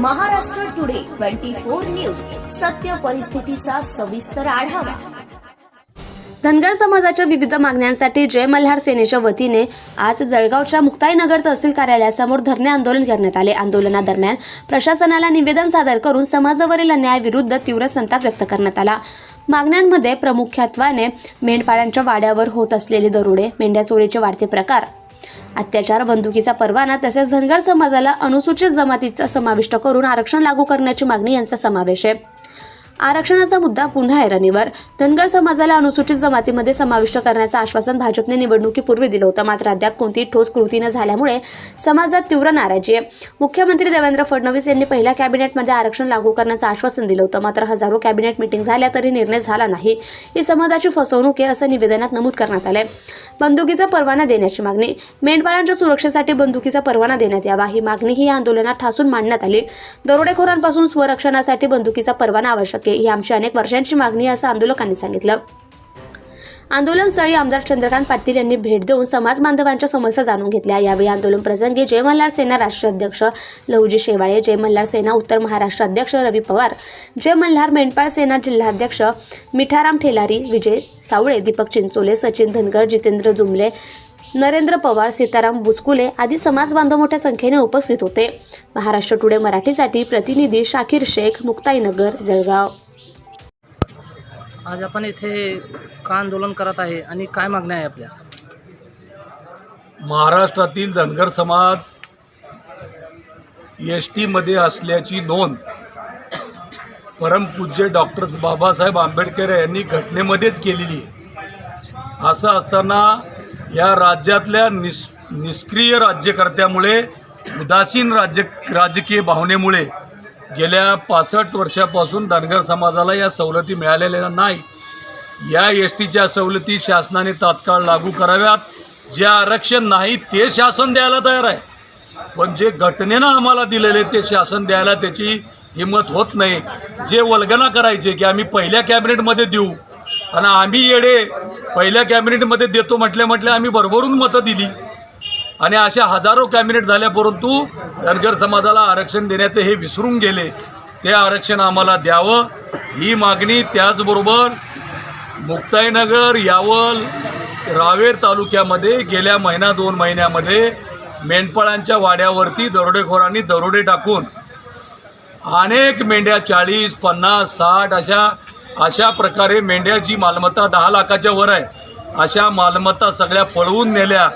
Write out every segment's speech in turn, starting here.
Maharashtra today twenty four news. सत्य परिस्थितीचा सविस्तर आढावा. धनगर समाजाच्या विविध मागण्यांसाठी जय मल्हार सेनेच्या वतीने आज जळगावच्या मुक्ताईनगर तहसील कार्यालयासमोर धरणे आंदोलन करण्यात आले. आंदोलनादरम्यान प्रशासनाला निवेदन सादर करून समाजावरील अन्यायाविरुद्ध तीव्र संताप व्यक्त करण्यात आला. मागण्यांमध्ये प्रामुख्यात्वाने मेंढपाळांच्या वाड्यावर होत असलेले दरोडे मेंढ्या चोरीचे वाढते प्रकार अत्याचार बंदुकीचा परवाना तसेच धनगर समाजाला अनुसूचित जमातीचा समाविष्ट करून आरक्षण लागू करण्याची मागणी यांचा समावेश आहे. आरक्षणाचा मुद्दा पुन्हा ऐरणीवर धनगर समाजाला अनुसूचित जमातीमध्ये समाविष्ट करण्याचं आश्वासन भाजपने निवडणुकीपूर्वी दिलं होतं. मात्र अद्याप कोणतीही ठोस कृती न झाल्यामुळे समाजात तीव्र नाराजी आहे. मुख्यमंत्री देवेंद्र फडणवीस यांनी पहिल्या कॅबिनेटमध्ये आरक्षण लागू करण्याचं आश्वासन दिलं होतं. मात्र हजारो कॅबिनेट मिटिंग झाल्या तरी निर्णय झाला नाही. ही समाजाची फसवणूक आहे असं निवेदनात नमूद करण्यात आलंय. बंदुकीचा परवाना देण्याची मागणी. मेंढपाळांच्या सुरक्षेसाठी बंदुकीचा परवाना देण्यात यावा. ही मागणी ही आंदोलनात ठासून मांडण्यात आली. दरोडेखोरांपासून स्वरक्षणासाठी बंदुकीचा परवाना आवश्यक आहे ही आमची अनेक वर्षांची मागणी असं आंदोलकांनी सांगितलं. आंदोलनस्थळी आमदार चंद्रकांत पाटील यांनी भेट देऊन समाज बांधवांच्या समस्या जाणून घेतल्या. यावेळी आंदोलन प्रसंगी जय मल्हार सेना राष्ट्रीय अध्यक्ष लहुजी शेवाळे जय मल्हार सेना उत्तर महाराष्ट्र अध्यक्ष रवी पवार जय मल्हार मेंढपाळ सेना जिल्हाध्यक्ष मिठाराम ठेलारी विजय सावळे दीपक चिंचोले सचिन धनगर जितेंद्र जुमले नरेंद्र पवार सीताराम बुचकुले आदी समाज बांधव मोठ्या संख्येने उपस्थित होते. महाराष्ट्र टुडे मराठीसाठी प्रतिनिधी शाकीर शेख मुक्ताईनगर जळगाव. आज आपण इथे का आंदोलन करत आहे आणि काय मागण्या आहे आपल्या? महाराष्ट्रातील धनगर समाज एस टीमध्ये असल्याची नोंद परमपूज्य डॉक्टर बाबासाहेब आंबेडकर यांनी घटनेमध्येच केलेली असं असताना या राज्यातल्या निस् निष्क्रिय राज्यकर्त्यामुळे उदासीन राज्य राजकीय भावनेमुळे गेल्या पासष्ट वर्षापासून धनगर समाजाला या सवलती मिळालेल्या नाही. या एस टीच्या सवलती शासनाने तात्काळ लागू कराव्यात. जे आरक्षण नाही ते शासन द्यायला तयार आहे. पण जे घटनेनं आम्हाला दिलेले ते शासन द्यायला त्याची हिंमत होत नाही. जे वल्गना करायचे की आम्ही पहिल्या कॅबिनेटमध्ये देऊ आणि आम्ही येडे पहिल्या कॅबिनेटमध्ये देतो म्हटल्या म्हटल्या आम्ही भरभरून मतं दिली. आणि अशा हजारो कॅबिनेट झाल्या परंतु धनगर समाजाला आरक्षण देण्याचे हे विसरून गेले. ते आरक्षण आम्हाला द्यावं. ही मागणी त्याचबरोबर मुक्ताईनगर यावल रावेर तालुक्यामध्ये गेल्या महिना दोन महिन्यामध्ये मेंढपाळांच्या वाड्यावरती दरोडेखोरांनी दरोडे टाकून अनेक मेंढ्या चाळीस पन्नास साठ अशा अशा प्रकारे मेंढ्याची मालमत्ता दहा लाखाच्या वर आहे अशा मालमत्ता सगळ्या पळवून नेल्या.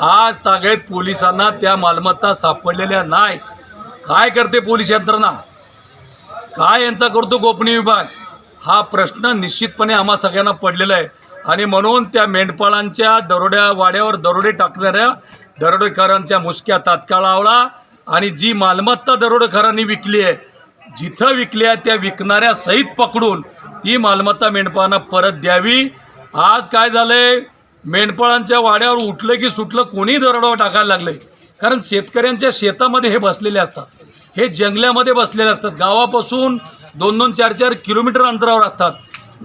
आज तागेत पोलिसांना त्या मालमत्ता सापडलेल्या नाही. काय करते पोलीस यंत्रणा? काय यांचा करतो गोपनीय विभाग? हा प्रश्न निश्चितपणे आम्हा सगळ्यांना पडलेला आहे. आणि म्हणून त्या मेंढपाळांच्या दरोड्या वाड्यावर दरोडे टाकणाऱ्या दरोडेखोरांच्या मुसक्या तात्काळ आवळा आणि जी मालमत्ता दरोडेखोरांनी विकली आहे जिथं विकल्या त्या विकणाऱ्या सहित पकडून ती मालमत्ता मेंढपाळांना परत द्यावी. आज काय झालंय? मेंढपाळांच्या वाड्यावर उठलं की सुटलं कोणी दरोडा टाकायला लागलंय. कारण शेतकऱ्यांच्या शेतामध्ये हे बसलेले असतात. हे जंगल्यामध्ये बसलेले असतात. गावापासून दोन दोन चार चार किलोमीटर अंतरावर असतात.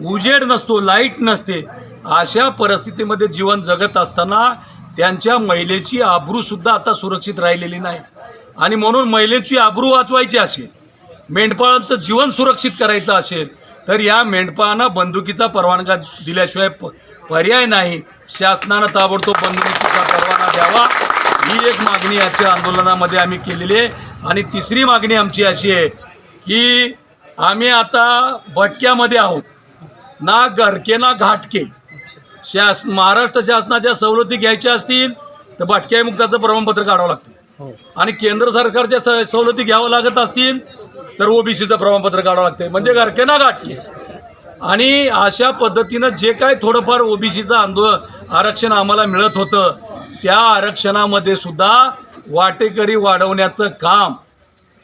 उजेड नसतो लाइट नसते. अशा परिस्थितीमध्ये जीवन जगत असताना त्यांच्या महिलेची आबरूसुद्धा आता सुरक्षित राहिलेली नाही. आणि म्हणून महिलेची आबरू वाचवायची असेल. मेंढपाळांचं जीवन सुरक्षित करायचं असेल तर या मेंढपाळांना बंदुकीचा परवानगा दिल्याशिवाय प पर्याय नाही. शासनानं ताबडतोब बंदुकीचा परवाना द्यावा. ही एक मागणी आजच्या आंदोलनामध्ये आम्ही केलेली आहे. आणि तिसरी मागणी आमची अशी आहे की आम्ही आता भटक्यामध्ये आहोत. ना घरके ना घाटके. शास महाराष्ट्र शासनाच्या सवलती घ्यायच्या असतील तर भटक्या मुक्ताचं प्रमाणपत्र काढावं लागतं. आणि केंद्र सरकारच्या स- सवलती घ्यावं लागत असतील तर ओबीसीचं प्रमाणपत्र काढावं लागते म्हणजे घरके ना गाठके आणि अशा पद्धतीनं जे काय थोडंफार ओबीसीचं आंदोलन आरक्षण आम्हाला मिळत होतं त्या आरक्षणामध्ये सुद्धा वाटेकरी वाढवण्याचं काम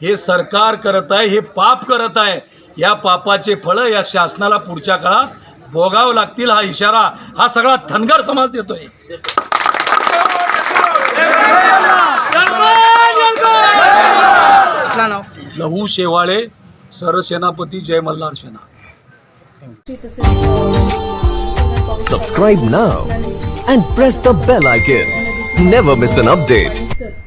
हे सरकार करत आहे हे पाप करत आहे. या पापाचे फळं या शासनाला पुढच्या काळात भोगावं लागतील हा इशारा हा सगळा धनगर समाज देतोय. लहू शेवाळे सरसेनापती जय मल्हार सेना Subscribe now and press the bell icon. Never miss an update.